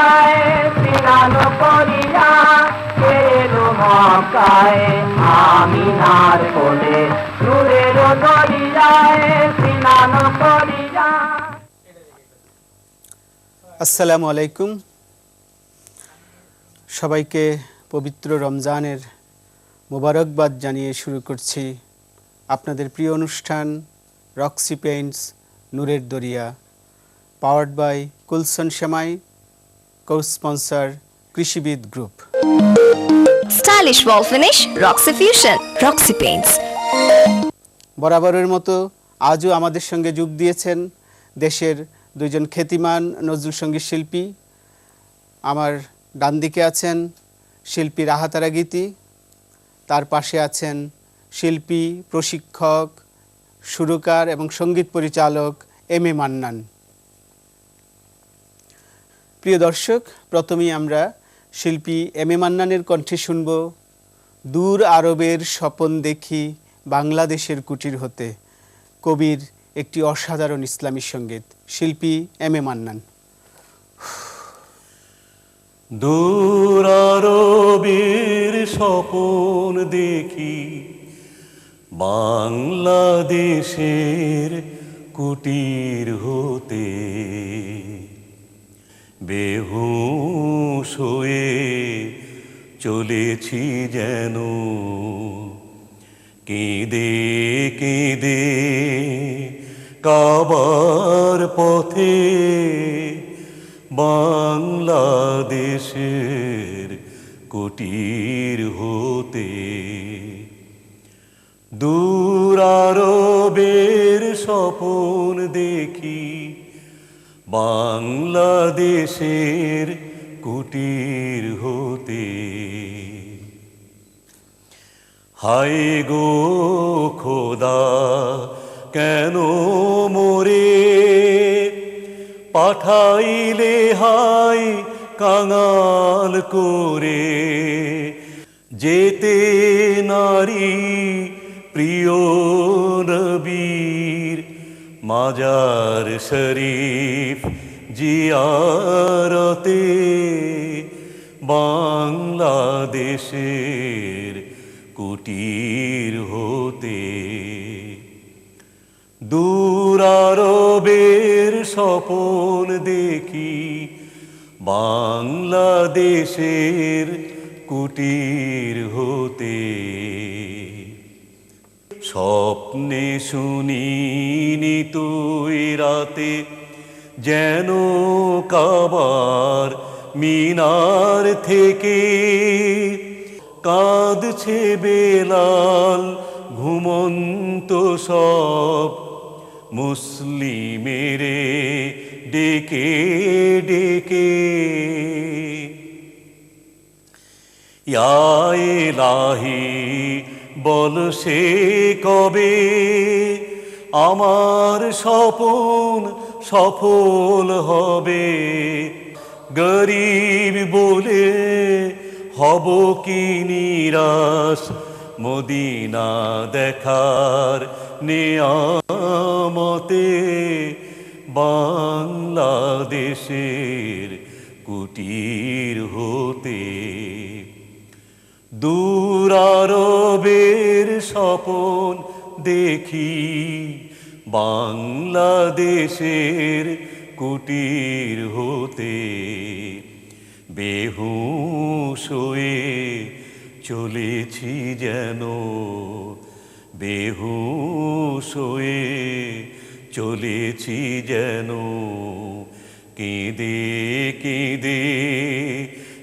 দরিয়ায় স্নান করিয়া এলো মক্কায় আমিনার কোলে নূরের দরিয়ায় স্নান করিয়া। আসসালামু আলাইকুম। সবাইকে পবিত্র রমজানের মোবারকবাদ জানিয়ে শুরু করছি আপনাদের প্রিয় অনুষ্ঠান রক্সি পেইন্টস, নূরের দরিয়া পাওয়ার্ড বাই কুলসন সেমাই sponsor Krishibid group Stylish wall finish, Roxy Fusion, Roxy Paints. বরাবরের মতো আজও আমাদের সঙ্গে যোগ দিয়েছেন দেশের দুইজন খ্যাতিমান নজরুল সংগীত শিল্পী। আমার ডান দিকে আছেন শিল্পী রাহাতারা গীতি তার পাশে আছেন শিল্পী প্রশিক্ষক সুরকার এবং সংগীত পরিচালক এম এ মান্নান। প্রিয় দর্শক, প্রথমেই আমরা শিল্পী এম এ মান্নানের কণ্ঠে শুনব, দূর আরবের স্বপন দেখি বাংলাদেশের কুটির হতে, কবির একটি অসাধারণ ইসলামী সংগীত, শিল্পী এম এ মান্নান। দূরারবের স্বপন দেখি বাংলাদেশের কুটির হতে। বেহুশ হয়ে চলেছি যেন। কেঁদে কেঁদে কাবার পথে বাংলাদেশের কুটির হতে। দূরারবের স্বপন দেখি বাংলাদেশের কুটির হতে। হায় গো খোদা, কেন মোরে? পাঠাইলে হাই কাঙাল করে। যেতে নারী প্রিয় নবীর মাজার শরীফ জিয়ারতে বাংলাদেশের কুটির হতে। দূরারবের স্বপন দেখি বাংলাদেশের কুটির হতে। স্বপ্নে শুনিনি তুই রাতে, যেন কাবার মিনার থেকে কাঁদছে বেলাল ঘুমন্ত সব মুসলিমেরে ডেকে ডেকে। ইলাহি বল সে কবে? আমার স্বপন সফল হবে। গরিব বলে হব কি নিরাশ? মদিনা দেখার নেয়ামতে বাংলাদেশের কুটির হতে দূরারবের স্বপন দেখি বাংলাদেশের কুটির হতে বেহুশ হয়ে চলেছি যেন, বেহুশ হয়ে চলেছি যেন। কেঁদে কেঁদে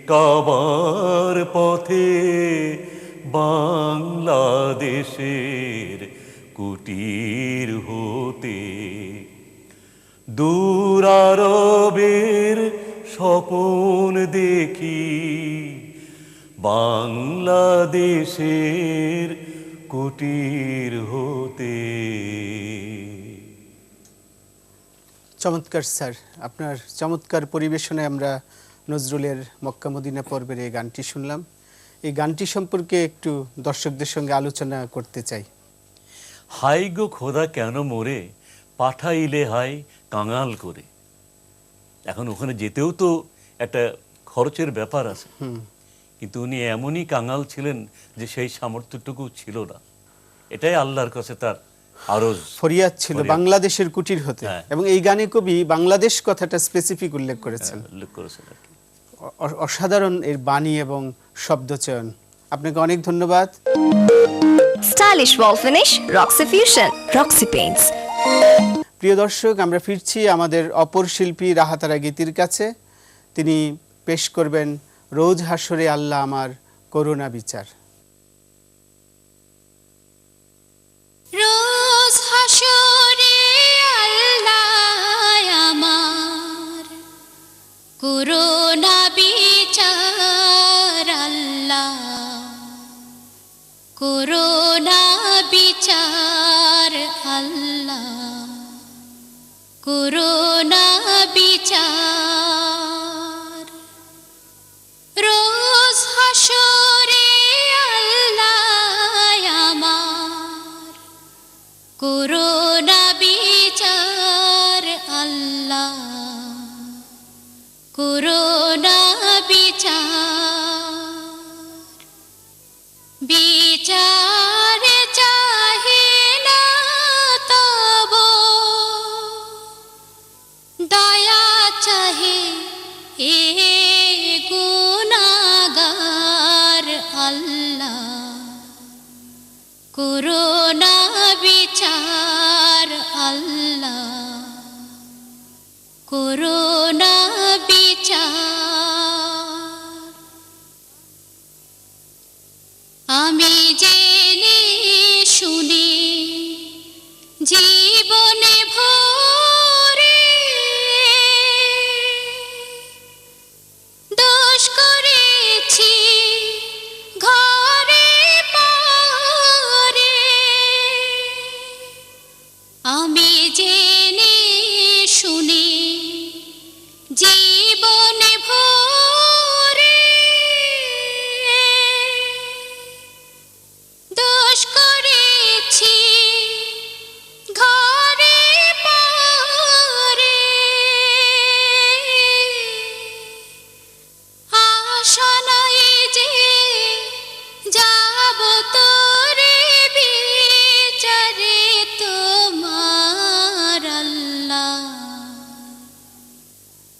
কাবার পথে বাংলাদেশের কুটির হতে। দূরারবের স্বপন দেখি বাংলাদেশের কুটির হতে। চমৎকার স্যার, আপনার চমৎকার পরিবেশনে আমরা নজরুলের মক্কা মদিনা পর্বের এই গানটি শুনলাম। এই গানটি সম্পর্কে একটু দর্শকদের সঙ্গে আলোচনা করতে চাই। হাই গো খোদা কেন মোরে? পাঠাইলে হাই কাঙাল করে। এখন ওখানে যেতেও তো একটা খরচের ব্যাপার আছে। কিন্তু উনি এমনই কাঙাল ছিলেন যে সেই সামর্থ্যটুকু ছিল না। এটাই আল্লাহর কাছে তার আরও ফরিয়াদ ছিল বাংলাদেশের কুটির হতে। হ্যাঁ। এবং এই গানে কবি বাংলাদেশ কথাটা স্পেসিফিক উল্লেখ করেছেন। উল্লেখ করেছেন অসাধারণ এর বাণী এবং শব্দচয়ন আপনাকে অনেক ধন্যবাদ। Stylish wall finish, Roxy Fusion, Roxy Paints. প্রিয় দর্শক আমরা ফিরছি আমাদের অপর শিল্পী রাহাতারা গীতির কাছে। তিনি পেশ করবেন রোজ হাসরে আল্লাহ আমার করুণা বিচার। রোজ হাসরে আল্লাহ আমার করোনা করোনা বিচার আল্লাহ। করোনা করোনা বিচার আল্লাহ। করোনা আমি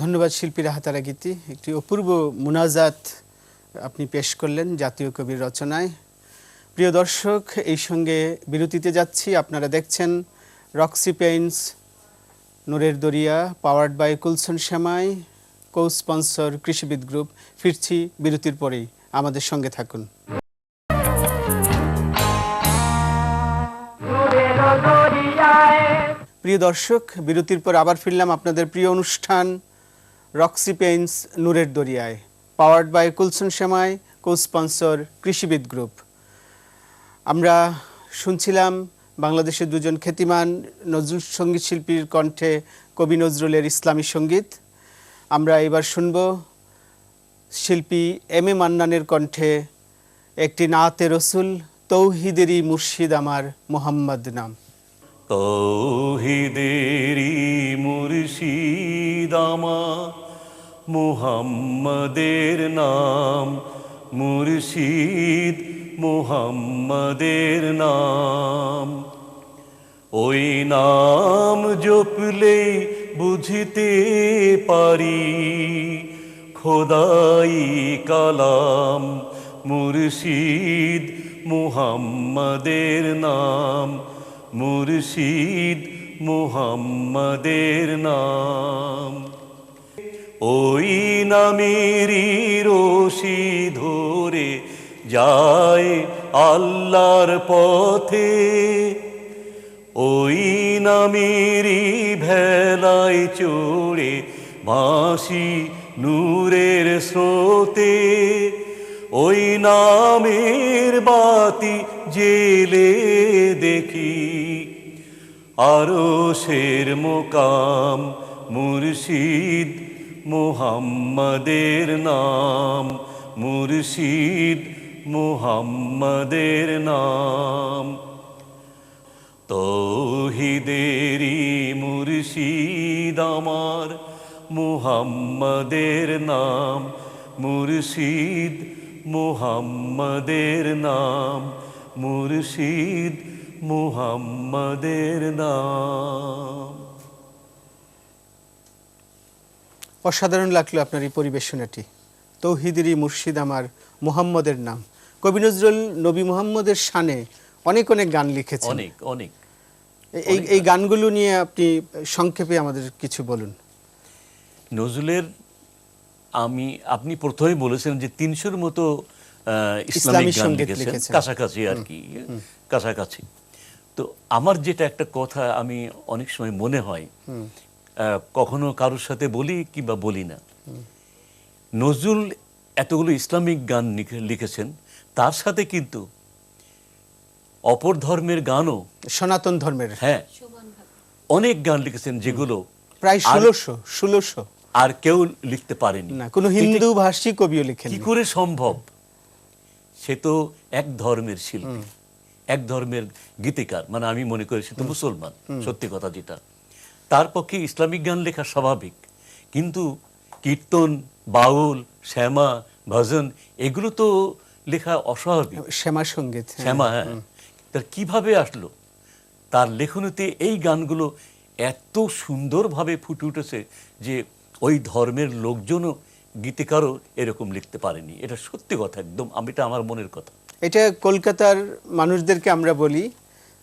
ধন্যবাদ শিল্পী রাহাতারা গীতি। একটি অপূর্ব মুনাজাত আপনি পেশ করলেন জাতীয় কবির রচনায়। প্রিয় দর্শক, এই সঙ্গে বিরতিতে যাচ্ছি। আপনারা দেখছেন রক্সি পেইন্টস, নূরের দরিয়া, powered by Coulson shemai co sponsor Krishibid group. ফিরছি বিরতির পরেই। আমাদের সঙ্গে থাকুন। প্রিয় দর্শক, বিরতির পর আবার ফিরলাম আপনাদের প্রিয় অনুষ্ঠান, রক্সি পেইন্টস নূরের দরিয়ায় powered by Coulson shemai co sponsor Krishibid group আমরা শুনছিলাম বাংলাদেশের দুজন খ্যাতিমান নজরুল সংগীত শিল্পীর কণ্ঠে কবি নজরুলের ইসলামী সংগীত। আমরা এবার শুনব শিল্পী এম এ মান্নানের কণ্ঠে একটি নাতে রসুল, তৌহিদেরই মুর্শিদ আমার মোহাম্মদ নাম। তৌহিদেরি মুর্শিদ আমার। মুহাম্মাদের নাম মুর্শিদ, মুহাম্মাদের নাম। ওই নাম জপলে বুঝতে পারি, খোদাই কালাম মুর্শিদ, মুহাম্মাদের নাম। মুর্শিদ মুহাম্মাদের নাম। ওই নামেরই রশি ধরে যায় আল্লাহর পথে। ওই নামেরই ভেলায় চড়ে ভাসি নূরের স্রোতে। ওই নামের বাতি জেলে দেখি। আরও শের মোকাম, মুর্শিদ মুহাম্মাদের নাম, মুর্শিদ মুহাম্মাদের নাম। তৌহিদেরি মুর্শিদ আমার, মুহাম্মাদের নাম, মুর্শিদ মুহাম্মাদের নাম মুর্শিদ মুহাম্মাদের নাম। অসাধারণ লাগল আপনার এই পরিবেশনাটি। তৌহিদেরই মুর্শিদ আমার মুহাম্মদের নাম। কবি নজরুল নবী মুহাম্মদের শানে অনেক অনেক গান লিখেছেন। অনেক অনেক। এই এই গানগুলো নিয়ে আপনি সংক্ষেপে আমাদের কিছু বলুন। নজরুলের আমি আপনি প্রথমে বলেছেন যে তিনশোর মতো ইসলামিক গান লিখেছেন। কাছাকাছি আর কি কাছাকাছি। তো আমার যেটা একটা কথা আমি অনেক সময় মনে হয় কখনো কারোর সাথে বলি কিংবা বলি না। নজরুল এতগুলো ইসলামিক গান লিখেছেন তার সাথে কিন্তু অপর ধর্মের গানও সনাতন ধর্মের। হ্যাঁ অনেক গান লিখেছেন যেগুলো প্রায় ষোলোশো ষোলোশো। আর কেউ লিখতে পারেনি। না কোনো হিন্দু ভাষী কবিও লিখেন কি করে সম্ভব? সে তো এক ধর্মের শিল্পী এক ধর্মের গীতিকার মানে আমি মনে করি সে তো মুসলমান সত্যি কথা যেটা। তার পক্ষে ইসলামিক গান লেখা স্বাভাবিক কিন্তু কীর্তন বাউল শ্যামা ভজন এগুলো তো লেখা অস্বাভাবিক। শ্যামা সংগীত হ্যাঁ। শ্যামা হ্যাঁ। তার কীভাবে আসলো? তার লেখনীতে এই গানগুলো এত সুন্দরভাবে ফুটে উঠেছে যে ওই ধর্মের লোকজনও গীতিকারও এরকম লিখতে পারেনি। এটা সত্যি কথা একদম আমি এটা আমার মনের কথা। এটা কলকাতার মানুষদেরকে আমরা বলি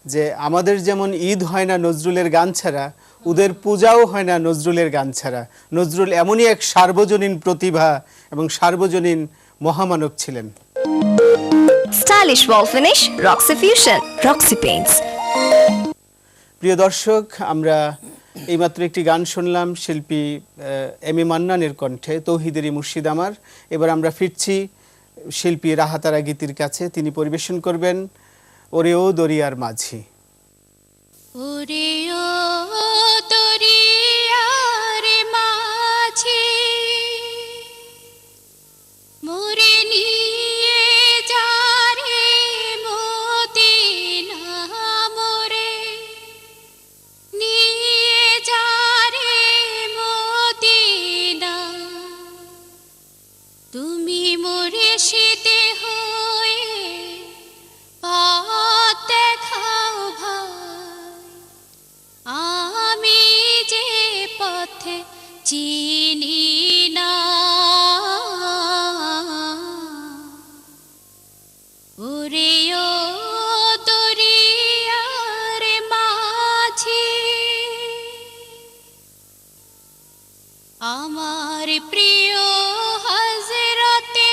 যে আমাদের যেমন ঈদ হয় না নজরুলের গান ছাড়া ওদের পূজাও হয় না নজরুলের গান ছাড়া। নজরুল এমনই এক সার্বজনীন প্রতিভা এবং সার্বজনীন মহামানব ছিলেন। Stylish wall finish, Roxy Fusion, Roxy Paints. প্রিয় দর্শক আমরা এইমাত্র একটি গান শুনলাম শিল্পী এম এ মান্নানের কণ্ঠে, তৌহিদেরই মুর্শিদ আমার। এবার আমরা ফিরছি শিল্পী রাহাতারা গীতির কাছে, তিনি পরিবেশন করবেন ওরে ও দরিয়ার মাঝি। ওরে ও দরিয়ার আমার প্রিয় হজরতে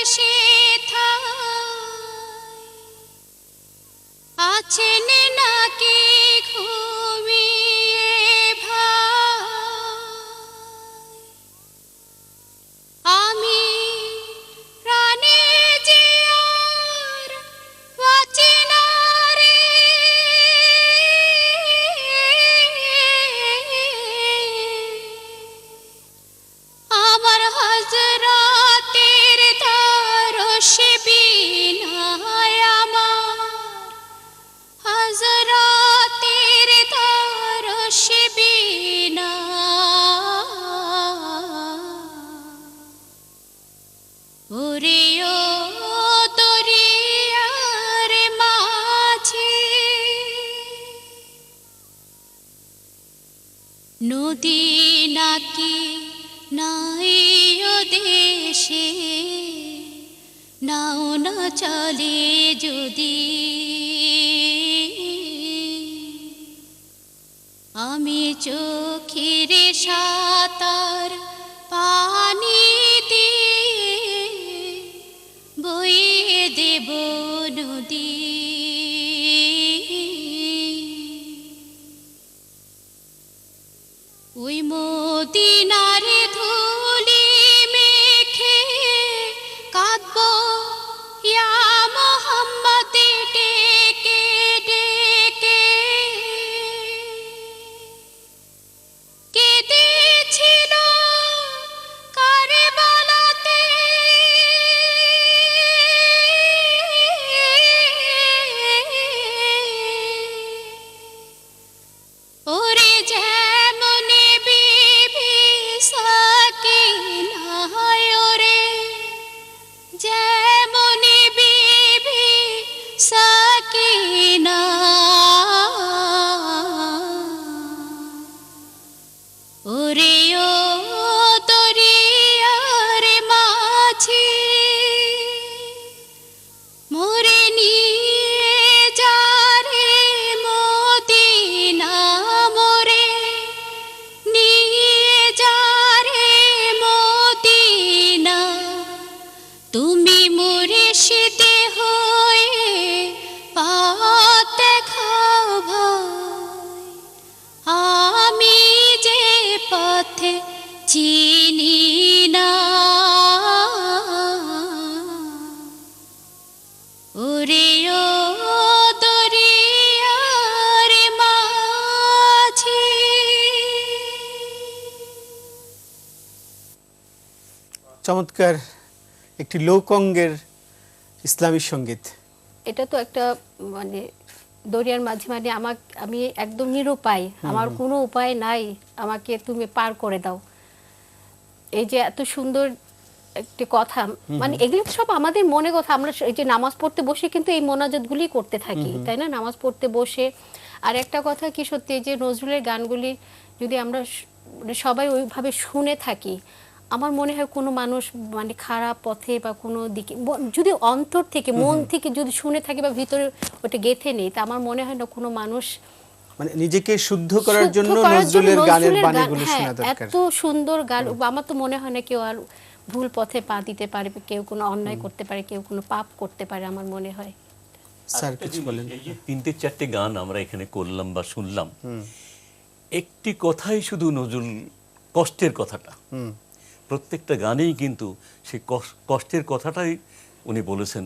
আছেন নাকি ঘুমিয়ে নাকি নাই দেশে? নাও না চলে যদি। আমি চোখের সাতার পানি চমৎকার একটি লোকঙ্গের ইসলামী সংগীত। এটা তো একটা মানে দরিয়ার মাঝে মানে আমাক আমি একদম নিরুপায়। আমার কোনো উপায় নাই। আমাকে তুমি পার করে দাও। এই যে এত সুন্দর একটি কথা মানে এগুলো সব আমাদের মনে কথা। আমরা এই যে নামাজ পড়তে বসে কিন্তু এই মোনাজাতগুলি করতে থাকি তাই না? নামাজ পড়তে বসে। আর একটা কথা কি সত্যি যে নজরুলের গানগুলি যদি আমরা মানে সবাই ওইভাবে শুনে থাকি আমার মনে হয় কোনো মানুষ মানে খারাপ পথে বা কোনো দিকে যদি অন্তর থেকে মন থেকে যদি শুনে থাকে বা ভিতরে ওটা গেথে নেই তা আমার মনে হয় না কোনো মানুষ মানে নিজেকে শুদ্ধ করার জন্য নজরুলের গানের বাণীগুলো হ্যাঁ, শোনা দরকার। এত সুন্দর গান আমার তো মনে হয় না কেউ আর ভুল পথে পা দিতে পারে কেউ কোনো অন্যায় করতে পারে কেউ কোনো পাপ করতে পারে আমার মনে হয়। স্যার কিছু জিনিস, বলেন। তিনটে চারটে গান আমরা এখানে করলাম বা শুনলাম একটি কথাই শুধু নজরুল কষ্টের কথাটা। প্রত্যেকটা গানেই কিন্তু সেই কষ্টের কথাটাই উনি বলেছেন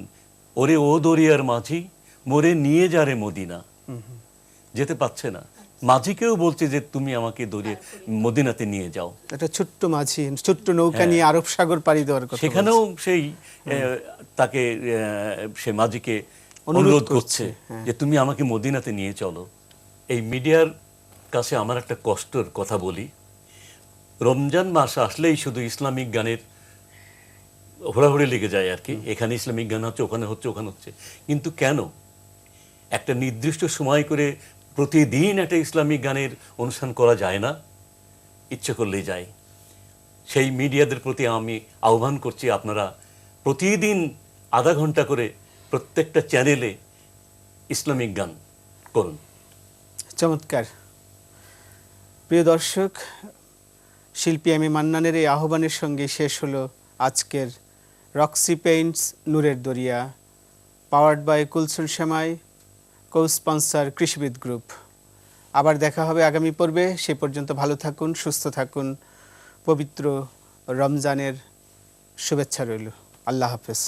ওরে ও দরিয়ার মাঝি মোরে নিয়ে যারে মদিনা। যেতে পারছে না। মাঝিকেও বলছে যে তুমি আমাকে দরিয়া মদিনাতে নিয়ে যাও। একটা ছোট্ট মাঝি ছোট্ট নৌকা নিয়ে আরব সাগর পাড়ি দেওয়ার কথা হ্যাঁ। সেখানেও সেই তাকে সে মাঝিকে অনুরোধ করছে হ্যাঁ। যে তুমি আমাকে মদিনাতে নিয়ে চলো। এই মিডিয়ার কাছে আমার একটা কষ্টের কথা বলি। রমজান মাস আসলেই শুধু ইসলামিক গানের হোড়াহুড়ি লেগে যায় আর কি। এখানে ইসলামিক গান হচ্ছে ওখানে হচ্ছে ওখানে হচ্ছে। কিন্তু কেন? একটা নির্দিষ্ট সময় করে প্রতিদিন একটা ইসলামিক গানের অনুষ্ঠান করা যায় না? ইচ্ছে করলেই যায়। সেই মিডিয়াদের প্রতি আমি আহ্বান করছি আপনারা প্রতিদিন আধা ঘণ্টা করে প্রত্যেকটা চ্যানেলে ইসলামিক গান করুন। চমৎকার। প্রিয় দর্শক শিল্পী আমি মান্নানের এই আহ্বানের সঙ্গে শেষ হলো আজকের রক্সি পেইন্টস নূরের দরিয়া, powered by কুলসুল shemai co sponsor Krishibid group. আবার দেখা হবে আগামী পর্বে। সে পর্যন্ত ভালো থাকুন, সুস্থ থাকুন। পবিত্র রমজানের শুভেচ্ছা রইল। আল্লাহ হাফেজ।